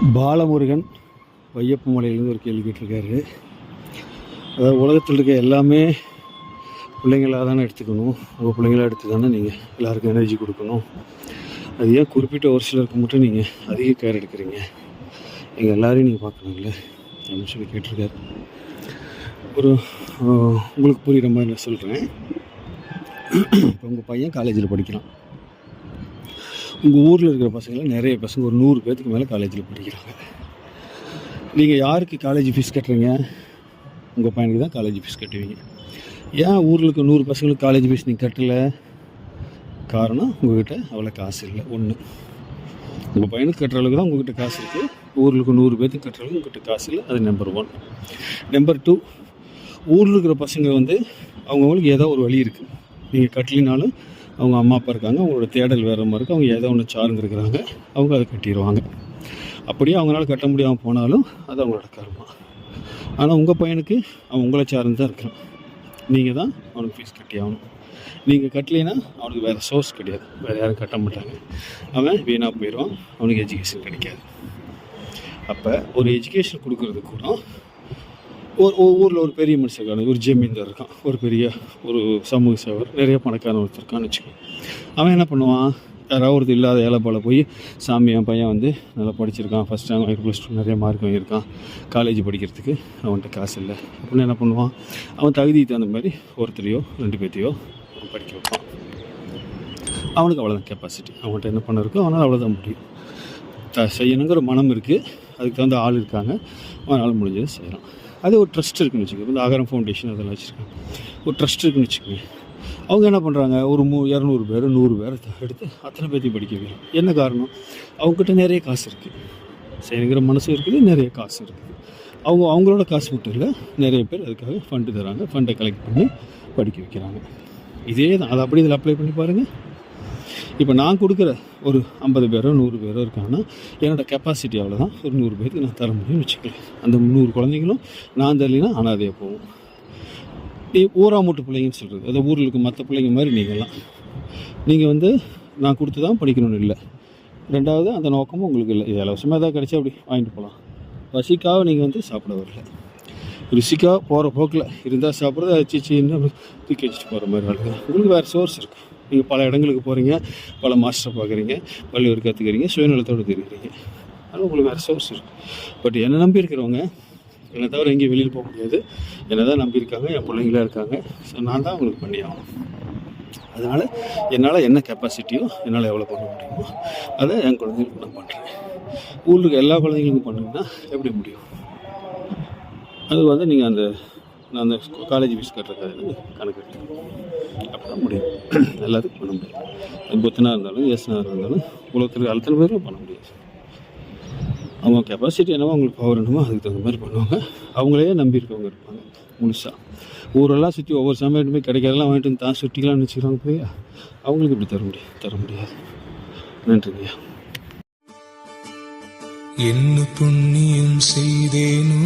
பாலமுருகன் வையப்ப மலையிலேருந்து ஒரு கேள்வி கேட்டிருக்காரு. அதாவது உலகத்தில் இருக்க எல்லாமே பிள்ளைங்களாக தானே எடுத்துக்கணும். உங்கள் பிள்ளைங்களா எடுத்து தானே நீங்கள் எல்லாருக்கும் எனர்ஜி கொடுக்கணும். அது ஏன் குறிப்பிட்ட ஒரு சிலருக்கு மட்டும் நீங்கள் அதிக கேர் எடுக்கிறீங்க? எங்கள் எல்லாரையும் நீங்கள் பார்க்கணும்ல? அப்படின்னு சொல்லி கேட்டிருக்காரு. ஒரு உங்களுக்கு புரிகிற மாதிரி நான் சொல்கிறேன் இப்போ உங்கள் பையன் காலேஜில் படிக்கிறான். உங்கள் ஊரில் இருக்கிற பசங்களை நிறைய பசங்க ஒரு நூறு பேர்த்துக்கு மேலே காலேஜில் படிக்கிறாங்க. நீங்கள் யாருக்கு காலேஜ் ஃபீஸ் கட்டுறீங்க? உங்கள் பையனுக்கு தான் காலேஜ் ஃபீஸ் கட்டுவீங்க. ஏன் ஊரில் இருக்க நூறு பசங்களுக்கு காலேஜ் ஃபீஸ் நீங்கள் கட்டலை? காரணம் உங்கள்கிட்ட அவ்வளோ காசு இல்லை. ஒன்று உங்கள் பையனுக்கு கட்டுற அளவுக்கு தான் உங்கள்கிட்ட காசு இருக்குது ஊரில் இருக்க நூறு பேர்த்துக்கு கட்டுற அளவுக்கு உங்ககிட்ட காசு இல்லை. அது நம்பர் ஒன் நம்பர் டூ ஊரில் இருக்கிற பசங்க வந்து அவங்கவுங்களுக்கு ஏதோ ஒரு வழி இருக்குது நீங்கள் கட்டலினாலும் அவங்க அம்மா அப்பா இருக்காங்க அவங்களோட தேடல் வேறு மாதிரி இருக்குது அவங்க ஏதோ ஒன்று சார்ந்து இருக்கிறாங்க அவங்க அதை கட்டிடுவாங்க. அப்படியே அவங்களால கட்ட முடியாமல் போனாலும் அது அவங்களோட கர்மா. ஆனால் உங்கள் பையனுக்கு அவன் உங்களை சார்ந்து தான் இருக்கிறான். நீங்கள் தான் அவனுக்கு ஃபீஸ் கட்டி ஆகணும். நீங்கள் கட்டலைன்னா அவனுக்கு வேறு சோர்ஸ் கிடையாது. வேறு யாரும் கட்ட மாட்டாங்க. அவன் வீணாக போயிடுவான். அவனுக்கு எஜுகேஷன் கிடைக்காது. அப்போ ஒரு எஜுகேஷன் கொடுக்கறது கூட ஒரு ஊரில் ஒரு பெரிய மனுஷன் இருக்கான் ஒரு ஜமீன்தார் இருக்கான். ஒரு பெரிய ஒரு சமூக சேவர் நிறைய பணக்காரன் ஒருத்தர் இருக்கான்னு வச்சுக்கோ அவன் என்ன பண்ணுவான்? யாராவது ஒருத்தர் இல்லாத ஏழைப்பால போய் சாமி என் பையன் வந்து நல்லா படிச்சிருக்கான். ஃபஸ்ட் ரேங்க் வாங்கி ப்ளஸ் டூ நிறைய மார்க் வாங்கியிருக்கான். காலேஜ் படிக்கிறதுக்கு அவன்கிட்ட காசு இல்லை. அப்படின்னு என்ன பண்ணுவான்? அவன் தகுதிக்கு தகுந்த மாதிரி ஒருத்தரையோ ரெண்டு பேர்த்தையோ படிக்க வைப்பான். அவனுக்கு அவ்வளோதான் கெப்பாசிட்டி அவன்கிட்ட என்ன பண்ண இருக்கோ அவனால் அவ்வளோதான் முடியும். த செய்யணுங்கிற மனம் இருக்குது அதுக்கு தகுந்த ஆள் இருக்காங்க. அவனால் முடிஞ்சதை செய்கிறான் அது ஒரு ட்ரஸ்ட் இருக்குன்னு வச்சுக்கோங்க. இந்த ஆகாரம் ஃபவுண்டேஷன் அதெல்லாம் வச்சுருக்காங்க. ஒரு ட்ரஸ்ட் இருக்குன்னு வச்சுக்கோங்க. அவங்க என்ன பண்ணுறாங்க ஒரு மூ இரநூறு பேர் நூறு பேர் எடுத்து அத்தனை பேர்த்தையும் படிக்க வைக்கிறாங்க என்ன காரணம்? அவங்ககிட்ட நிறைய காசு இருக்குது செய்யணுங்கிற மனசு இருக்குது நிறைய காசு இருக்குது. அவங்க அவங்களோட காசு மட்டும் இல்லை நிறைய பேர் அதுக்காக ஃபண்டு தராங்க. ஃபண்டை கலெக்ட் பண்ணி படிக்க வைக்கிறாங்க. இதே தான். அதை அப்படி இதில் அப்ளை பண்ணி பாருங்கள் இப்போ நான் கொடுக்குற ஒரு ஐம்பது பேரோ நூறு பேரோ இருக்காங்கன்னா என்னோடய கெப்பாசிட்டி அவ்வளோதான் ஒரு நூறு பேருக்கு நான் தர முடியும்னு வச்சுக்கலாம் அந்த முந்நூறு குழந்தைங்களும் நான் தரலைன்னா அனாதையாக போவோம். நீ ஊரா மூட்டு பிள்ளைங்கன்னு சொல்கிறது அந்த ஊரில் இருக்க மற்ற பிள்ளைங்க மாதிரி நீங்கள்லாம். நீங்கள் வந்து நான் கொடுத்து தான் படிக்கணும்னு இல்லை. ரெண்டாவது அந்த நோக்கமும் உங்களுக்கு இல்லை. இது இலவசமாக ஏதாவது கிடைச்சா அப்படி வாங்கிட்டு போகலாம். பசிக்காக நீங்கள் வந்து சாப்பிட வரல. ருசிக்காக போகிற போக்கில் இருந்தால் சாப்பிட்றது அச்சிச்சின்னு அப்படி தூக்கி வச்சுட்டு போகிற மாதிரி ஆளுங்க உங்களுக்கு வேறு சோர்ஸ் இருக்குது நீங்கள் பல இடங்களுக்கு போகிறீங்க பல மாஸ்டரை பார்க்குறீங்க பள்ளியூர் கற்றுக்கிறீங்க சுயநலத்தோடு தெரியுறீங்க ஆனால் உங்களுக்கு வேறு சோர்ஸ் இருக்குது பட் என்னை நம்பி இருக்கிறவங்க என்னை தவிர எங்கேயும் வெளியில் போக முடியாது. என்னை தான் நம்பியிருக்காங்க என் பிள்ளைங்களா இருக்காங்க. ஸோ நான் தான் உங்களுக்கு பண்ணி ஆகணும். அதனால் என்னால் என்ன கெப்பாசிட்டியோ என்னால் எவ்வளோ பண்ண முடியுமோ அதை என் குழந்தைங்களுக்கு நான் பண்ணுறேன் ஊரில் இருக்க எல்லா குழந்தைங்களுக்கும் பண்ணுங்கன்னா எப்படி முடியும்? அது வந்து நீங்கள் அந்த நான் அந்த காலேஜ் ஃபீஸ் கட்டுறதுக்காக கணக்கு எடுத்துக்கணும். அப்போ முடியும். எல்லாத்துக்கும் பண்ண முடியும் அது புத்தனாக இருந்தாலும் எஸ்னாக இருந்தாலும் உலகத்தில் அத்தனை பேரும் பண்ண முடியாது. அவங்க கெப்பாசிட்டி என்னவோ அவங்களுக்கு பவர் என்னமோ அதுக்கு தகுந்த மாதிரி பண்ணுவாங்க. அவங்களே நம்பி இருக்கவங்க இருப்பாங்க முழுசாக ஊரெல்லாம் சுற்றி ஒவ்வொரு சமயத்துமே கிடைக்கிறதெல்லாம் வாங்கிட்டு வந்து தான் சுற்றிக்கலாம்னு வச்சுக்கிறாங்க போய் அவங்களுக்கு இப்படி தர முடியாது தர முடியாது. நன்றிங்கய்யா என்ன புண்ணியம் செய்தேனோ